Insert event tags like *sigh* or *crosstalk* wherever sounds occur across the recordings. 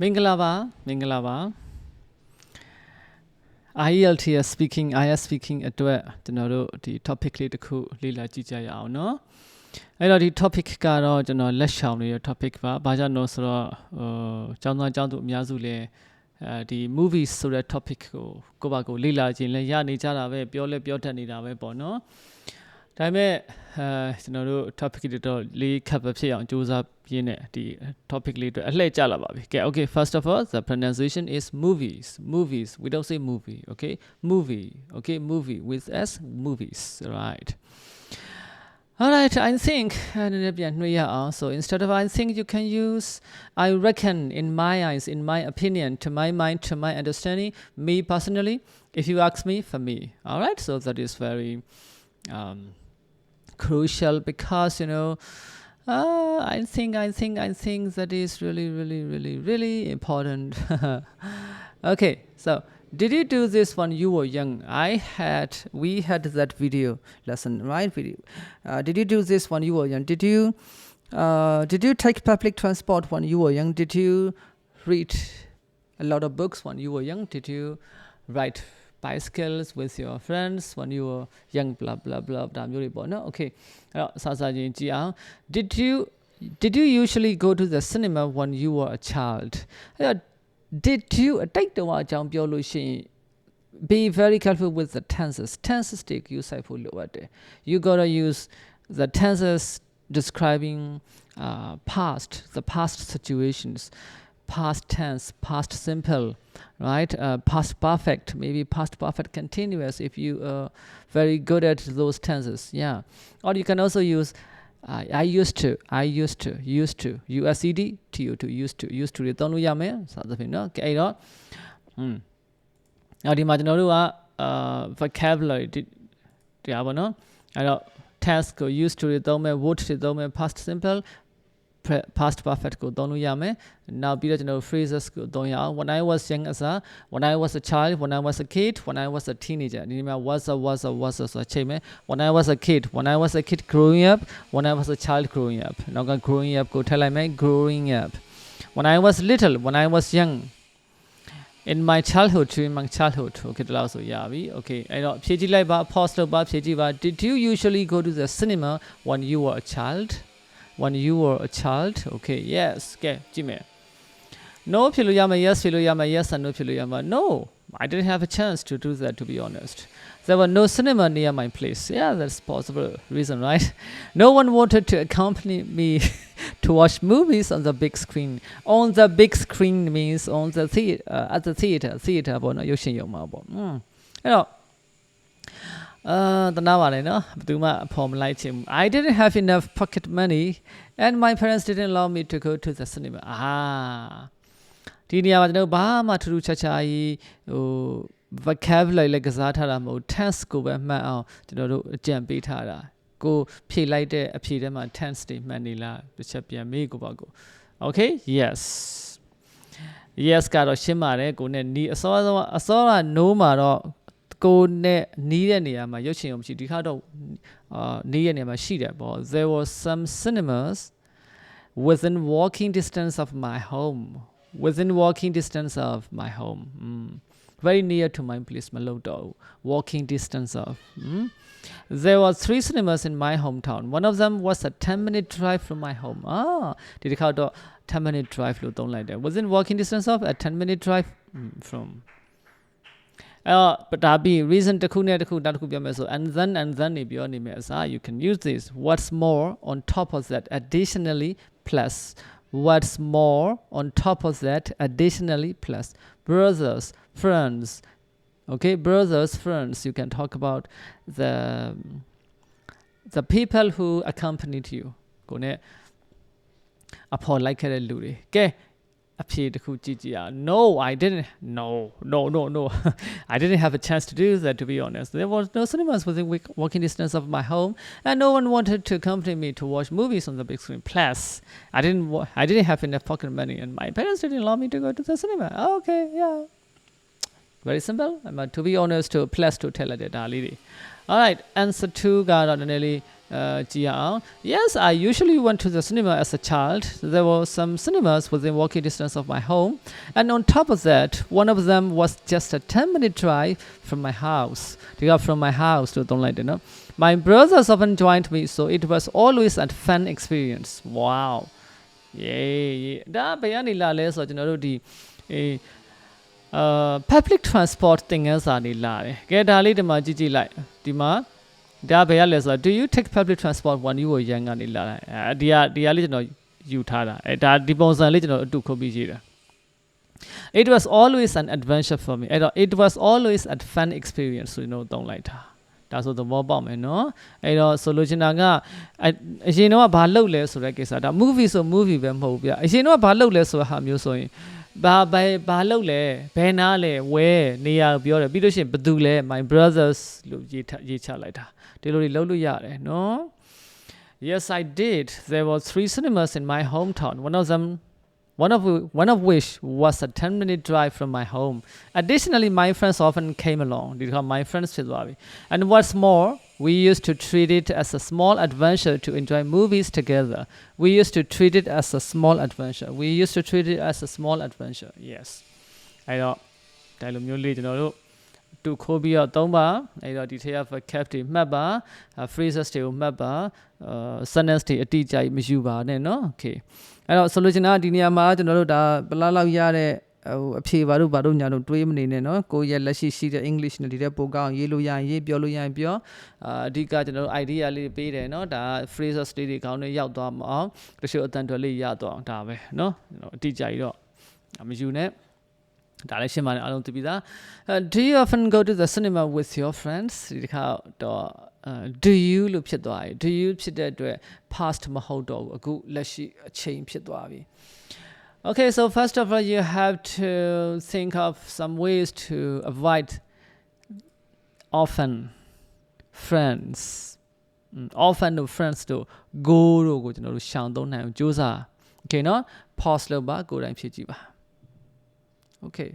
မင်္ဂလာပါမင်္ဂလာပါ IELTS speaking IS speaking အတွက်ကျွန်တော်တို့ဒီ topic လေးတစ်ခုလေ့လာကြည့်ကြရအောင်เนาะအဲ့တော့ဒီ topic ကတော့ကျွန်တော်လက်ရှောင်နေတဲ့ topic ပါဘာကြောင့်လို့ဆိုတော့ဟိုကျောင်းသားကျောင်းသူအများစုလည်းအဲဒီ movies ဆိုတဲ့ topic ကိုကိုယ့်ဘာကိုလေ့လာခြင်းလည်းရနေကြတာပဲပြောလဲပြောတတ်နေတာပဲပေါ့နော် ဒါပေမဲ့အဲကျွန်တော်တို့ topic တွေတော့လေးခပ်ပဲဖြစ်အောင်စူးစမ်းပြင်းတဲ့ဒီ topic လေးအတွက်အလှည့်ကျလာပါပြီကဲ okay first of all the pronunciation is movies movies we don't say movie okay movie okay movie with s movies right Alright, I think so instead of I think you can use I reckon in my eyes, in my opinion, to my mind, to my understanding, me personally, if you ask me, for me. Alright, so that is very um, crucial because you know uh, I think I think I think that is really really really really important. *laughs* okay, so did you do this when you were young? I had we had that video lesson right video. Uh, did you do this when you were young? Did you uh, did you take public transport when you were young? Did you read a lot of books when you were young? Did you ride bicycles with your friends when you were young blah blah blah ဒါမျိုးတွေပေါ့နော် okay အဲ့တော့စာစာချင်းကြည့်အောင် did you did you usually go to the cinema when you were a child အဲ့တော့ did you အတိတ်တုန်းအကြောင်းပြောလို့ရှိရင် be very careful with the tenses tenses တွေ use ဆိုင်ဖို့လိုအပ်တယ် you got to use the tenses describing uh, past the past situations past tense past simple right uh, past perfect maybe past perfect continuous if you are very good at those tenses yeah or you can also use uh, I used to I used to used to USED TO to used to used to တွေသုံးလို့ရမယ်စသဖြင့်เนาะအဲ့တော့อืมနောက်ဒီမှာကျွန်တော်တို့ကအာ vocabulary တရားပါเนาะအဲ့တော့ task ကို used to တွေသုံးမယ် would တွေသုံးမယ် past simple past perfect ကိုသုံးလို့ရမယ်နောက်ပြီးတော့ကျွန်တော် phrases ကိုသုံးရအောင် when i was young as a when i was a child when i was a kid when i was a teenager ဒီမှာ was a was a was a ဆိုချိန်မယ် when i was a kid when i was a kid growing up when i was a child growing up နောက်က growing up ကိုထည့်လိုက်မယ် growing up when i was little when i was young in my childhood during my childhood okay ဒီလောက်ဆိုရပြီ okay အဲ့တော့ဖြည့်ကြည့်လိုက်ပါ pause လုပ်ပါဖြည့်ကြည့်ပါ did you usually go to the cinema when you were a child when you were a child okay yes ကဲကြည့်မယ် no ဖြေလို့ရမယ် yes ဖြေလို့ရမယ် yes and no ဖြေလို့ရမယ် no I didn't have a chance to do that to be honest there were no cinema near my place yeah that's possible reason right no one wanted to accompany me *laughs* to watch movies on the big screen on the big screen means on the theater uh, at the theater theater ပေါ့နော်ရုပ်ရှင်ရုံမှာပေါ့อืมအဲ့တော့ အာတနာပါလေနော်ဘယ်သူမှအဖော်မလိုက်ချင်ဘူး I didn't have enough pocket money and my parents didn't allow me to go to the cinema အာဒီနေရာမှာကျွန်တော်ဘာမှထူးထူးခြားခြားကြီးဟို vocabulary လည်းကစားထားတာမဟုတ် tense ကိုပဲမှတ်အောင်ကျွန်တော်တို့အကြံပေးထားတာကိုဖြည့်လိုက်တဲ့အဖြေထဲမှာ tense တွေမှတ်နေလားတစ်ချက်ပြန်မေးကိုပါကို okay yes yes ကတော့ရှင်းပါတယ်ကိုနဲ့နီးအစောအစောအစောက no မှာတော့ ကိုနဲ့နီးတဲ့နေရာမှာရုပ်ရှင်ရုံမရှိဒီခါတော့အာနီးတဲ့နေရာမှာရှိတယ်ပေါ့ there was some cinemas within walking distance of my home within walking distance of my home mm. very near to my place မလို့တော့ walking distance of mm. there were three cinemas in my hometown one of them was a 10 minute drive from my home ah ဒီတစ်ခါတော့ 10 minute drive လို့သုံးလိုက်တယ် within walking distance of a 10 minute drive mm, from အဲ့တော့ဒါပြီး reason တစ်ခုနဲ့တစ်ခုနောက်တစ်ခုပြောမယ်ဆို and then and then နေပြောနေမယ်အစား you can use this what's more on top of that additionally plus what's more on top of that additionally plus brothers friends okay brothers friends you can talk about the the people who accompanied you ကိုနဲ့အဖော်လိုက်ခဲ့တဲ့လူတွေကဲ အဖြေတစ်ခုကြည့်ကြည့်အောင် no i didn't no no no no *laughs* i didn't have a chance to do that to be honest there was no cinemas within walking distance of my home and no one wanted to accompany me to watch movies on the big screen plus i didn't i didn't have enough pocket money and my parents didn't allow me to go to the cinema okay yeah very simple but to be honest to plus to tell it ဒါလေးတွေ all right answer 2ကတော့နည်းနည်းလေး uh, ကြည့်ရအောင် Yes I usually went to the cinema as a child there were some cinemas within walking distance of my home and on top of that one of them was just a 10 minute drive from my house ဒီက from my house လို့သုံးလိုက်တယ်နော် My brothers often joined me so it was always a fun experience wow yay ဒါဘယ်ကနေလာလဲဆိုတော့ကျွန်တော်တို့ဒီအေးအာ public transport သင်ခန်းစာနေလာတယ်ကဲဒါလေးဒီမှာကြည့်ကြည့်လိုက်ဒီမှာ ဒါဘယ်ရလဲဆိုတော့ do you take public transport when you were young ကနေလာတယ်အဲဒီကဒီကလေးကျွန်တော်ယူထားတာအဲဒါဒီပုံစံလေးကျွန်တော်အတူခုတ်ပြီးရေးတာ it was always an adventure for me အဲ့တော့ it was always a fun experience ဆိုရင်တော့တုံးလိုက်တာဒါဆိုသဘောပေါက်မယ်နော်အဲ့တော့ဆိုလိုချင်တာကအအရင်တော့ဘာလုပ်လဲဆိုတဲ့ကိစ္စဒါ movie ဆို movie ပဲမဟုတ်ဘူးဗျအရင်တော့ဘာလုပ်လဲဆိုတဲ့ဟာမျိုးဆိုရင်ဘာဘယ်ဘာလုပ်လဲဘယ်နာလဲဝဲနေရာပြောတယ်ပြီးလို့ရှိရင်ဘယ်သူလဲ my brothers လို့ရေးထရေးချလိုက်တာ ဒီလိုတွေလုပ်လို့ရတယ်နော် Yes I did there were three cinemas in my hometown one of them one of one of which was a 10 minute drive from my home additionally my friends often came along because my friends ဖြစ်သွားပြီ and what's more we used to treat it as a small adventure to enjoy movies together we used to treat it as a small adventure we used to treat it as a small adventure yes အဲ့တော့ဒါလိုမျိုးလေးကျွန်တော်တို့ တူခိုးပြီးတော့သုံးပါအဲ့တော့ဒီထက် cap တွေမှတ်ပါ phrases တွေကိုမှတ်ပါ sentence တွေအတိအကျမယူပါနဲ့เนาะ okay အဲ့တော့ဆိုလိုချင်တာဒီနေရာမှာကျွန်တော်တို့ဒါဘလားလောက်ရတဲ့ဟိုအဖြေဘာလို့ဘာလို့ညာလို့တွေးမနေနဲ့เนาะကိုရဲ့လက်ရှိရှိတဲ့ English နဲ့ဒီတဲ့ပိုကောင်းရေးလို့ရရင်ရေးပြောလို့ရရင်ပြောအာအဓိကကျွန်တော်တို့ idea လေးပေးတယ်เนาะဒါ phrases လေးတွေခေါင်းနဲ့ရောက်သွားမအောင်တချို့အတန်တော်လေးရသွားအောင်ဒါပဲเนาะအတိအကျကြီးတော့မယူနဲ့ ဒါလည်းရှင်းပါတယ်အားလုံးသိပြီသား Do you often go to the cinema with your friends ဒီတစ်ခါတော့ do you လို့ဖြစ်သွားပြီ do you ဖြစ်တဲ့အတွက် past မဟုတ်တော့ဘူးအခုလက်ရှိအချိန်ဖြစ်သွားပြီ Okay so first of all you have to think of some ways to avoid often friends often တို့ friends တို့ go တို့ကိုကျွန်တော်တို့ရှောင်သုံးနိုင်အောင်ကြိုးစား Okay เนาะ pause လုပ်ပါကိုယ်တိုင်ဖြည့်ကြည့်ပါ Okay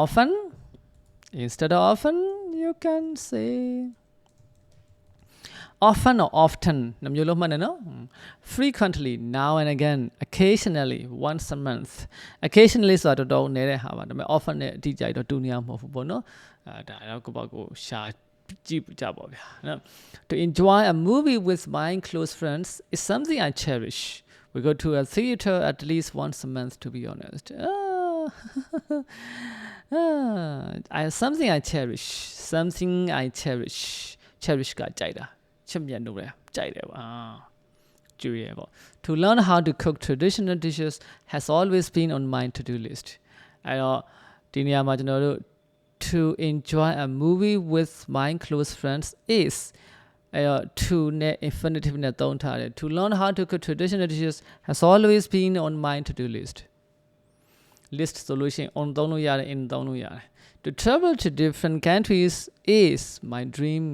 often Instead of often, you can say often or often နှမျိုးလုံးမှတ်နေနော် frequently now and again occasionally once a month occasionally ဆိုတော့တော်တော်နေတဲ့ဟာပါဒါပေမဲ့ often နဲ့အတိအကျတော့တူနေအောင်မဟုတ်ဘူးပေါ့နော်အဲဒါတော့ကိုပေါ့ကိုရှာကြည့်ကြပါဗျာနော် to enjoy a movie with my close friends is something i cherish we go to a theater at least once a month to be honest ah. *laughs* Ah, I something I cherish something I cherish cherish ကကြိုက်တာချစ်မြတ်လို့ရကြိုက်တယ်ပါကြွေရပေါ့ to learn how to cook traditional dishes has always been on my to do list အဲ့တော့ဒီနေရာမှာကျွန်တော်တို့ to enjoy a movie with my close friends is အဲ့တော့ to နဲ့ infinitive နဲ့သုံးထားတယ် to learn how to cook traditional dishes has always been on my to do list list ဆိုလို့ရှိရင် on သုံးလို့ရတယ် in သုံးလို့ရတယ် to travel to different countries is my dream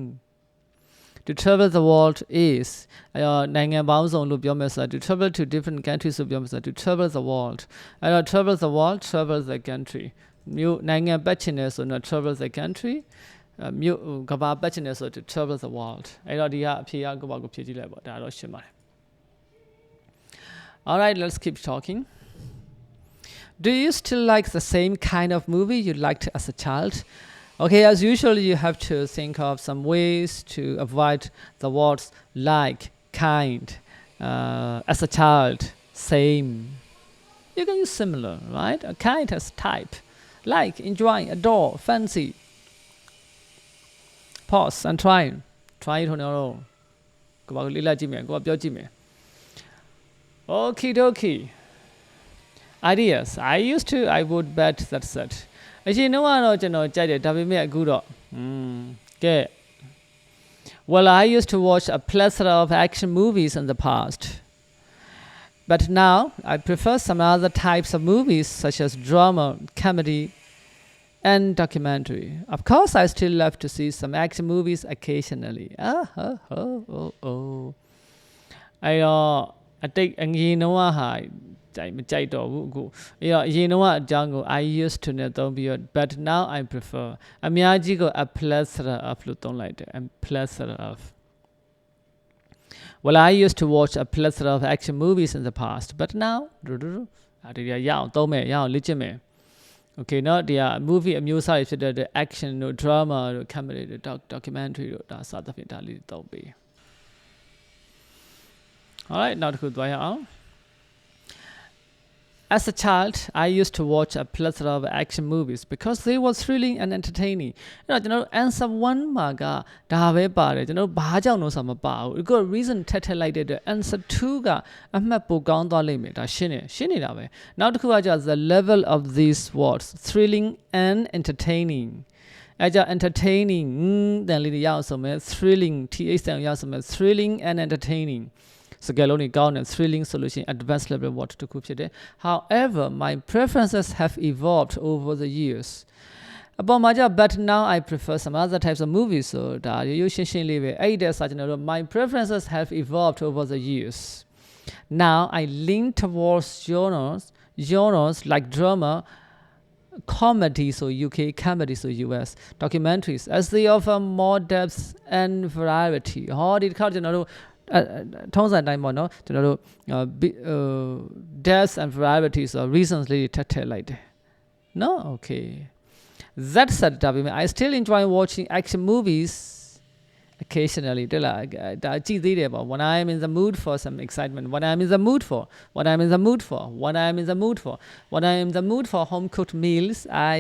to travel the world is အဲတော့နိုင်ငံပေါင်းစုံလို့ပြောမယ်ဆိုတော့ to travel to different countries ဆိုပြောမယ်ဆိုတော့ to travel the world အဲတော့ travel the world travel the country မြို့နိုင်ငံပတ်ချင်တယ်ဆိုတော့ travel the country မြို့ကဘာပတ်ချင်တယ်ဆိုတော့ to travel the world အဲတော့ဒီကအဖြေကကဘာကိုဖြည့်ကြည့်လိုက်ပေါ့ဒါတော့ရှင်းပါတယ် All right let's keep talking Do you still like the same kind of movie you liked as a child? Okay, as usual, you have to think of some ways to avoid the words like, kind, uh, as a child, same. You can use similar, right? A kind has type, like, enjoy, adore, fancy. Pause and try. Try it on your own. ကိုပါကိုလေးလာကြည့်မယ်ကိုကပြောကြည့်မယ် Okay dokie ideas i used to i would bet that's it အရင်တော့ကတော့ကျွန်တော်ကြိုက်တယ်ဒါပေမဲ့အခုတော့อืมကဲ well i used to watch a plethora of action movies in the past but now i prefer some other types of movies such as drama comedy and documentary of course i still love to see some action movies occasionally ah oh oh oh oh အဲ့တော့အတိတ်အငြင်းတော့ဟာ ကြိုက်မကြိုက်တော့ဘူးအခုအဲ့တော့အရင်တော့အကြောင်းကို I used to နဲ့သုံးပြီးတော့ but now I prefer အများကြီးကို a plethora of လို့သုံးလိုက်တယ် a plethora of Well I used to watch a plethora of action movies in the past but now အဲဒီရရအောင်သုံးမယ်ရအောင်လေ့ကျင့်မယ် okay เนาะဒီက movie အမျိုးအစားတွေဖြစ်တဲ့ action တို့ drama တို့ comedy တို့ documentary တို့ဒါစသဖြင့်ဒါလေးသုံးပေး Alright နောက်တစ်ခုသွားရအောင် As a child, I used to watch a plethora of action movies because they were thrilling and entertaining. အဲ့တော့ကျွန်တော်တို့ answer 1မှာကဒါပဲပါတယ်ကျွန်တော်တို့ဘာကြောင့်လို့ဆိုမပါဘူး။ because reason ထက်ထက်လိုက်တဲ့အတွက် answer 2ကအမှတ်ပိုကောင်းသွားလိမ့်မယ်ဒါရှင်းတယ်ရှင်းနေတာပဲ။နောက်တစ်ခုကကြာ the level of these words thrilling and entertaining အဲကြောင့် entertaining တန်လေးတွေရအောင်ဆိုမယ် thrilling th တန်ရအောင်ဆိုမယ် thrilling and entertaining စကားလုံးတွေကောင်းတယ် thrilling ဆိုလို့ရှိရင် advanced level word တစ်ခုဖြစ်တယ် however my preferences have evolved over the years အပေါ်မှာကျ but now I prefer some other types of movies ဆိုဒါရိုးရိုးရှင်းရှင်းလေးပဲအဲ့ဒီစာကျွန်တော်တို့ my preferences have evolved over the years now I lean towards genres genres like drama comedy so UK comedy so US documentaries as they offer more depth and variety ဟောဒီတစ်ခါကျွန်တော်တို့ ထုံးစံတိုင်းပေါ့နော်ကျွန်တော်တို့ deaths and variety ဆို reasons လေးထပ်ထည့်လိုက်တယ်နော် okay that said ဒါပေမဲ့ I still enjoy watching action movies occasionally တဲ့လားဒါကြည့်သေးတယ်ပေါ့ when I am in the mood for some excitement when I am in the mood for when I am in the mood for when I am in the mood for when I am in the mood for home cooked meals I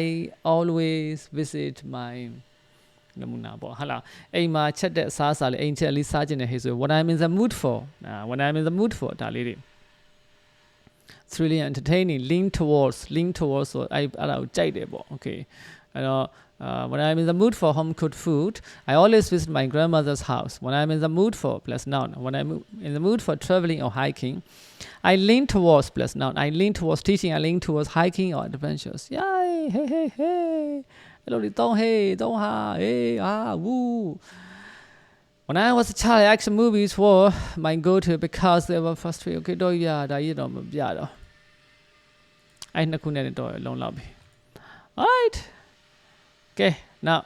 always visit my နမူနာပေါ့ဟာလားအိမ်မှာချက်တဲ့အစားအစာလေးအိမ်ချက်လေးစားခြင်းနဲ့ဟေးဆို what I'm in the mood for when I'm in the mood for ဒါလေးတွေ thrilling entertaining lean towards lean towards ဆိုအဲ့အဲ့ဒါကိုကြိုက်တယ်ပေါ့ okay အဲ့တော့ Uh, when I'm in the mood for home cooked food, I always visit my grandmother's house. When I'm in the mood for plus noun, when I'm in the mood for traveling or hiking, I lean towards plus noun. I lean towards teaching. I lean towards hiking or adventures. Yay! Hey, hey, hey! အဲ့လိုတွေသုံးဟေးသုံးဟာဟေးအာဝူ When I was a child action movies were my go-to because they were first free okay တော့ရဒါရတော့မပြတော့အဲ့နှစ်ခုနဲ့တော့လုံလောက်ပြီ Alright Okay now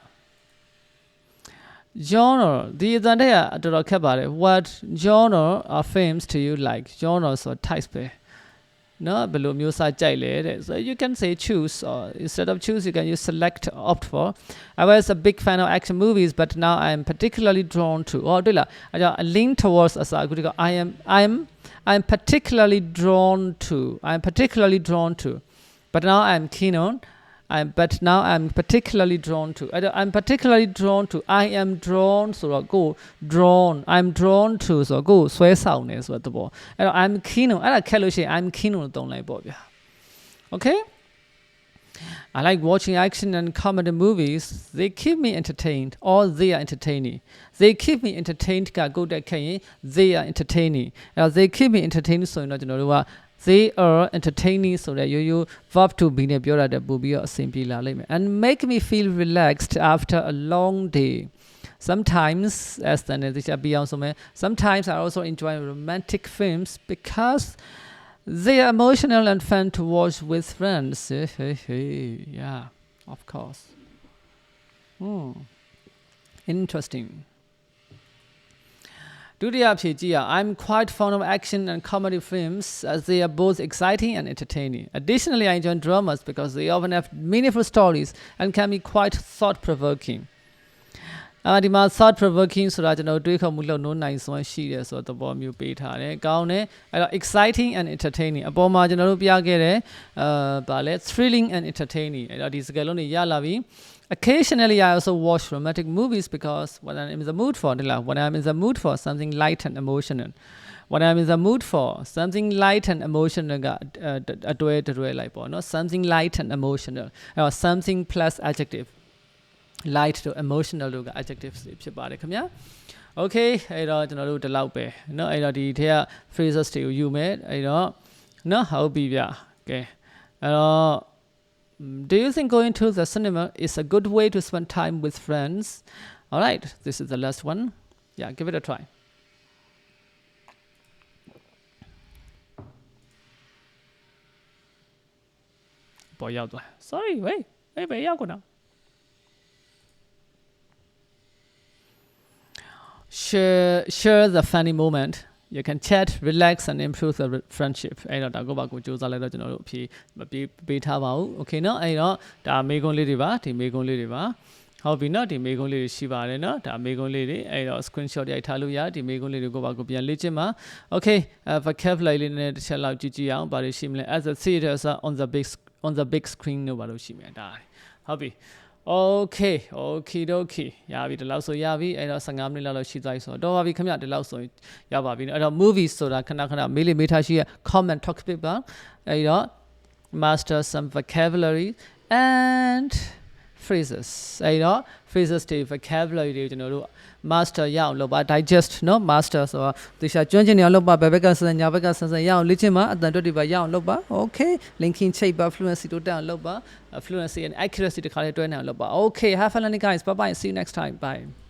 genre ဒီအတန်တဲ့ကတော်တော်ခက်ပါတယ် what genre are films to you like genre ဆို types ပဲ နော်ဘယ်လိုမျိုးစားကြိုက်လဲတဲ့ so you can say choose or instead of choose you can use select opt for I was a big fan of action movies but now I am particularly drawn to ဟောတွေ့လားအဲကြောင့် link towards အစားအခုဒီက I am I am I am particularly drawn to I am particularly drawn to but now I am keen on I'm but now I'm particularly drawn to I'm particularly drawn to I am drawn ဆိုတော့ကို drawn I'm drawn to ဆိုတော့ကိုဆွဲဆောင်နေဆိုတော့ပေါ့အဲ့တော့ I'm keen on အဲ့ဒါခက်လို့ရှိရင် I'm keen on သုံးလိုက်ပေါ့ဗျာ Okay I like watching action and comedy movies. They keep me entertained or they are entertaining. They keep me entertained ကကိုတက်ခဲ့ရင် they are entertaining. အဲ့တော့ they keep me entertained ဆိုရင်တော့ကျွန်တော်တို့က they are entertaining ဆိုတဲ့ရိုးရိုး verb to be နဲ့ပြောရတဲ့ပို့ပြီးတော့အဆင်ပြေလာလိမ့်မယ် and make me feel relaxed after a long day sometimes as the နဲ့တရားပြအောင်ဆိုမယ် sometimes I also enjoy romantic films because they are emotional and fun to watch with friends hey, *laughs* hey, hey. yeah of course hmm. interesting ဒုတိယဖြေကြည့်ရ I'm quite fond of action and comedy films as they are both exciting and entertaining. Additionally, I enjoy dramas because they often have meaningful stories and can be quite thought provoking. အာဒီမှာ thought provoking ဆိုတာကျွန်တော်တွေးခေါ်မှုလုပ်နိုးနိုင်စွမ်းရှိတယ်ဆိုတော့သဘောမျိုးပေးထားတယ်။ကောင်းတယ်။အဲ့တော့ exciting and entertaining အပေါ်မှာကျွန်တော်တို့ပြခဲ့တယ်အာဗာလဲ thrilling and entertaining အဲ့တော့ဒီစကားလုံးတွေရလာပြီ။ Occasionally, I also watch romantic movies because when I'm in the mood for when I'm in the mood for something light and emotional, when I'm in the mood for something light and emotional ကအတွဲတွဲလိုက်ပေါ့နော် something light and emotional or something plus adjective light တို့ emotional တို့က adjectives တွေဖြစ်ပါတယ်ခင်ဗျာ okay အဲ့တော့ကျွန်တော်တို့ဒီလောက်ပဲเนาะအဲ့တော့ဒီထဲက phrases တွေကိုယူမယ်အဲ့တော့เนาะဟုတ်ပြီဗျကဲအဲ့တော့ Mm, Mm, do you think going to the cinema is a good way to spend time with friends? All right, this is the last one. Yeah, give it a try. Sorry, wait, wait, wait, now. Share share the funny moment. you can chat relax and improve the re- friendship အဲ့တော့ဒါကိုပါကိုစူးစမ်းလိုက်တော့ကျွန်တော်တို့အဖြေမပေးပေးထားပါဘူး okay เนาะအဲ့တော့ဒါမေကွန်းလေးတွေပါဒီမေကွန်းလေးတွေပါဟုတ်ပြီเนาะဒီမေကွန်းလေးတွေရှိပါတယ်เนาะဒါမေကွန်းလေးတွေအဲ့တော့ screenshot ရိုက်ထားလို့ရဒီမေကွန်းလေးတွေကိုပါကိုပြန်လေ့ကျင့်ပါ okay uh, vocabulary လေးနဲ့တစ်ချက်လောက်ကြည့်ကြည့်အောင်ဘာတွေရှိမလဲ as a theater on the big on the big screen တို့ဘာလို့ရှိမလဲဒါဟုတ်ပြီ Okay okay okay ရပြီဒီလောက်ဆိုရပြီအဲ့တော့15မိနစ်လောက်ရှိသွားပြီဆိုတော့တော်ပါပြီခင်ဗျဒီလောက်ဆိုရပါပြီအဲ့တော့ movie ဆိုတာခဏခဏမေးလေမေးထားရှိရ comment topic ပါအဲ့တော့ master some vocabulary and phrases အဲ့တော့ phrases တွေ vocabulary တွေကျွန်တော်တို့ master ရအောင်လုပ်ပါ digest เนาะ master ဆိုတော့တခြားကျွမ်းကျင်နေအောင်လုပ်ပါဘယ်ဘက်ကစစညာဘက်ကစစရအောင်လေ့ကျင့်ပါအတန်တွက်တွေပါရအောင်လုပ်ပါ okay linking ချိတ်ပါ fluency တို့တက်အောင်လုပ်ပါ fluency and accuracy တခါလေးတွဲနေအောင်လုပ်ပါ okay have fun learning guys bye bye see you next time bye